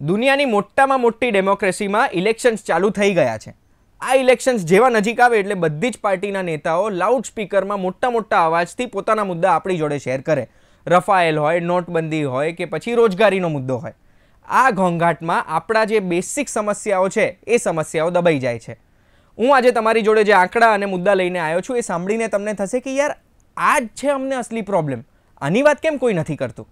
દુનિયાની મોટામાં મોટી ડેમોક્રેસીમાં ઇલેક્શન્સ ચાલુ થઈ ગયા છે. આ ઇલેક્શન્સ જેવા નજીક આવે એટલે બધી જ પાર્ટીના નેતાઓ લાઉડ સ્પીકરમાં મોટા મોટા અવાજથી પોતાના મુદ્દા આપણી જોડે શેર કરે. રફાયેલ હોય, નોટબંધી હોય કે પછી રોજગારીનો મુદ્દો હોય. આ ઘોંઘાટમાં આપણા જે બેસિક સમસ્યાઓ છે, એ સમસ્યાઓ દબાઈ જાય છે. હું આજે તમારી જોડે જે આંકડા અને મુદ્દા લઈને આવ્યો છું એ સાંભળીને તમને થશે કે યાર, આ જ છે અમને અસલી પ્રોબ્લેમ આની વાત કેમ કોઈ નથી કરતું?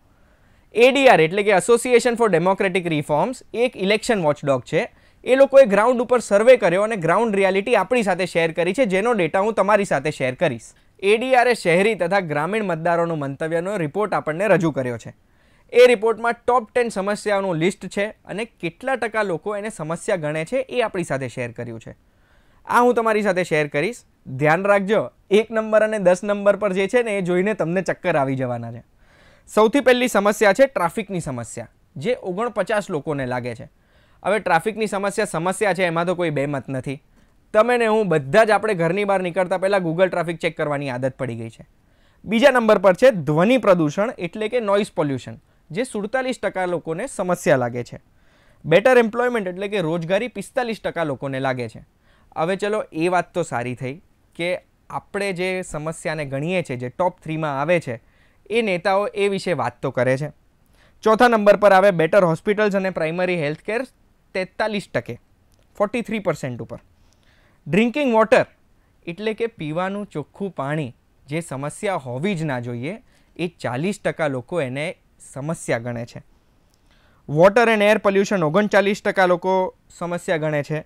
એડીઆર એટલે કે એસોસિએશન ફોર ડેમોક્રેટિક રિફોર્મ્સ એક ઇલેક્શન વોચડોગ છે. એ લોકોએ ગ્રાઉન્ડ ઉપર સર્વે કર્યો અને ગ્રાઉન્ડ રિયાલિટી આપણી સાથે શેર કરી છે, જેનો ડેટા હું તમારી સાથે શેર કરીશ. એડીઆરે શહેરી તથા ગ્રામીણ મતદારોનું મંતવ્યનો રિપોર્ટ આપણને રજૂ કર્યો છે. એ રિપોર્ટમાં ટોપ ટેન સમસ્યાઓનું લિસ્ટ છે અને કેટલા ટકા લોકો એને સમસ્યા ગણે છે એ આપણી સાથે શેર કર્યું છે. આ હું તમારી સાથે શેર કરીશ. ધ્યાન રાખજો, એક નંબર અને દસ નંબર પર જે છે ને એ જોઈને તમને ચક્કર આવી જવાના છે. સૌથી પહેલી સમસ્યા છે ટ્રાફિકની સમસ્યા, જે ઓગણપચાસ લોકોને લાગે છે. હવે ટ્રાફિકની સમસ્યા સમસ્યા છે, એમાં તો કોઈ બેમત નથી. તમે ને હું બધા જ આપણે ઘરની બહાર નીકળતા પહેલાં ગૂગલ ટ્રાફિક ચેક કરવાની આદત પડી ગઈ છે. બીજા નંબર પર છે ધ્વનિ પ્રદૂષણ એટલે કે નોઇઝ પોલ્યુશન જે સુડતાલીસ ટકા લોકોને સમસ્યા લાગે છે. બેટર એમ્પ્લોયમેન્ટ એટલે કે રોજગારી પિસ્તાલીસ ટકા લોકોને લાગે છે. હવે ચલો એ વાત તો સારી થઈ, કે આપણે જે સમસ્યાને ગણીએ છીએ, જે ટોપ થ્રીમાં આવે છે એ નેતાઓ એ વિશે વાત તો કરે છે. ચોથા નંબર પર આવે બેટર હોસ્પિટલ્સ અને પ્રાઇમરી હેલ્થ કેર તેતાલીસ ટકે ફોર્ટી થ્રી પર્સન્ટ ઉપર. ડ્રિંકિંગ વોટર એટલે કે પીવાનું ચોખ્ખું પાણી જે સમસ્યા હોવી જ ના જોઈએ, એ ચાલીસ ટકા લોકો એને સમસ્યા ગણે છે. વોટર એન્ડ એર પોલ્યુશન ઓગણચાલીસ ટકા લોકો સમસ્યા ગણે છે.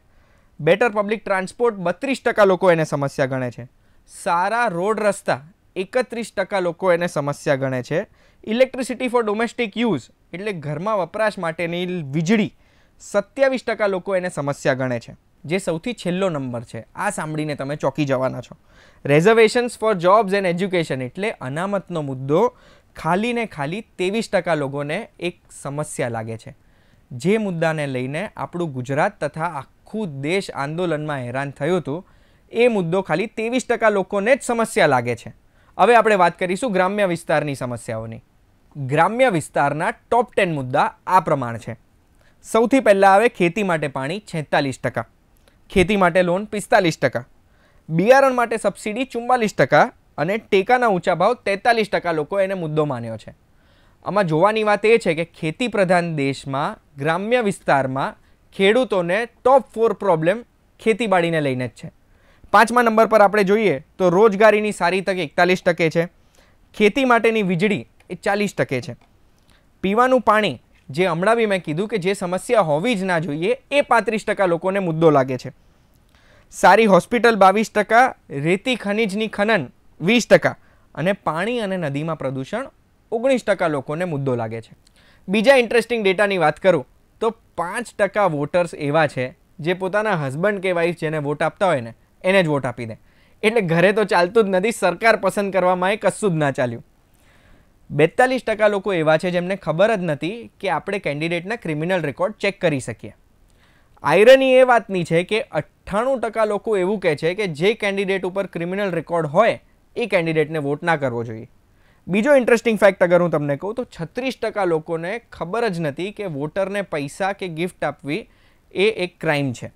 બેટર પબ્લિક ટ્રાન્સપોર્ટ બત્રીસ ટકા લોકો એને સમસ્યા ગણે છે. સારા રોડ રસ્તા એકત્રીસ ટકા લોકો એને સમસ્યા ગણે છે. ઇલેક્ટ્રિસિટી ફોર ડોમેસ્ટિક યુઝ એટલે ઘરમાં વપરાશ માટેની વીજળી સત્યાવીસ ટકા લોકો એને સમસ્યા ગણે છે. જે સૌથી છેલ્લો નંબર છે. આ સાંભળીને તમે ચોંકી જવાના છો. Reservations for jobs and education એટલે અનામતનો મુદ્દો ખાલી ને ખાલી ત્રેવીસ ટકા લોકોને એક સમસ્યા લાગે છે. જે મુદ્દાને લઈને આપણું ગુજરાત તથા આખું દેશ આંદોલનમાં હેરાન થયું હતું, એ મુદ્દો ખાલી ત્રેવીસ ટકા લોકોને જ સમસ્યા લાગે છે. હવે આપણે વાત કરીશું ગ્રામ્ય વિસ્તારની સમસ્યાઓની. ગ્રામ્ય વિસ્તારના ટોપ ટેન મુદ્દા આ પ્રમાણે છે. સૌથી પહેલાં આવે ખેતી માટે પાણી છેતાલીસ ટકા, ખેતી માટે લોન પિસ્તાલીસ ટકા, બિયારણ માટે સબસિડી ચુમ્માલીસ ટકા અને ટેકાના ઊંચા ભાવ તેતાલીસ ટકા લોકો એને મુદ્દો માન્યો છે. આમાં જોવાની વાત એ છે કે ખેતી પ્રધાન દેશમાં ગ્રામ્ય વિસ્તારમાં ખેડૂતોને ટોપ ફોર પ્રોબ્લેમ ખેતીવાડીને લઈને જ છે. પાંચમા નંબર પર આપણે જોઈએ તો રોજગારીની સારી તક એકતાલીસ ટકે છે. ખેતી માટેની વીજળી એ ચાલીસ ટકે છે. પીવાનું પાણી જે હમણાં બી મેં કીધું કે જે સમસ્યા હોવી જ ના જોઈએ એ પાંત્રીસ ટકા લોકોને મુદ્દો લાગે છે. સારી હોસ્પિટલ બાવીસ ટકા, રેતી ખનિજની ખનન વીસ ટકા અને પાણી અને નદીમાં પ્રદૂષણ ઓગણીસ ટકા લોકોને મુદ્દો લાગે છે. બીજા ઇન્ટરેસ્ટિંગ ડેટાની વાત કરું તો પાંચ ટકા વોટર્સ એવા છે જે પોતાના હસબન્ડ કે વાઈફ જેને વોટ આપતા હોય ને એને જ વોટ આપી દે. એટલે ઘરે તો ચાલતું જ નથી, સરકાર પસંદ કરવામાં એ કશું જ ના ચાલ્યું. બેતાલીસ ટકા લોકો એવા છે જેમને ખબર જ નથી કે આપણે કેન્ડિડેટના ક્રિમિનલ રેકોર્ડ ચેક કરી શકીએ. આયરની એ વાતની છે કે અઠ્ઠાણું ટકા લોકો એવું કહે છે કે જે કેન્ડિડેટ ઉપર ક્રિમિનલ રેકોર્ડ હોય, એ કેન્ડિડેટને વોટ ના કરવો જોઈએ. બીજો ઇન્ટરેસ્ટિંગ ફેક્ટ અગર હું તમને કહું તો છત્રીસ ટકા લોકોને ખબર જ નથી કે વોટરને પૈસા કે ગિફ્ટ આપવી એ એક ક્રાઇમ છે.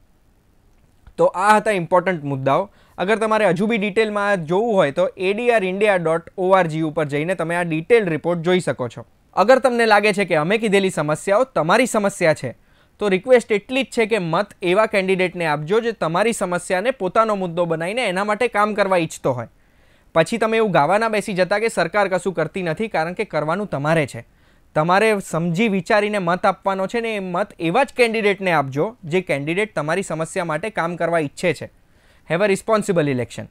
તો આ હતા ઇમ્પોર્ટન્ટ મુદ્દાઓ. અગર તમારે હજુ બી ડિટેલમાં જોવું હોય તો એડીઆર ઇન્ડિયા ડોટ ઓઆરજી ઉપર જઈને તમે આ ડિટેલ રિપોર્ટ જોઈ શકો છો. અગર તમને લાગે છે કે અમે કીધેલી સમસ્યાઓ તમારી સમસ્યા છે, તો રિક્વેસ્ટ એટલી જ છે કે મત એવા કેન્ડિડેટને આપજો જે તમારી સમસ્યાને પોતાનો મુદ્દો બનાવીને એના માટે કામ કરવા ઈચ્છતો હોય. પછી તમે એવું ગાવાના બેસી જતા કે સરકાર કશું કરતી નથી કારણ કે કરવાનું તમારે છે. તમારે સમજી વિચારીને મત આપવાનો છે ને એ મત એવા જ કેન્ડિડેટને આપજો જે કેન્ડિડેટ તમારી સમસ્યા માટે કામ કરવા ઈચ્છે છે. Have a responsible election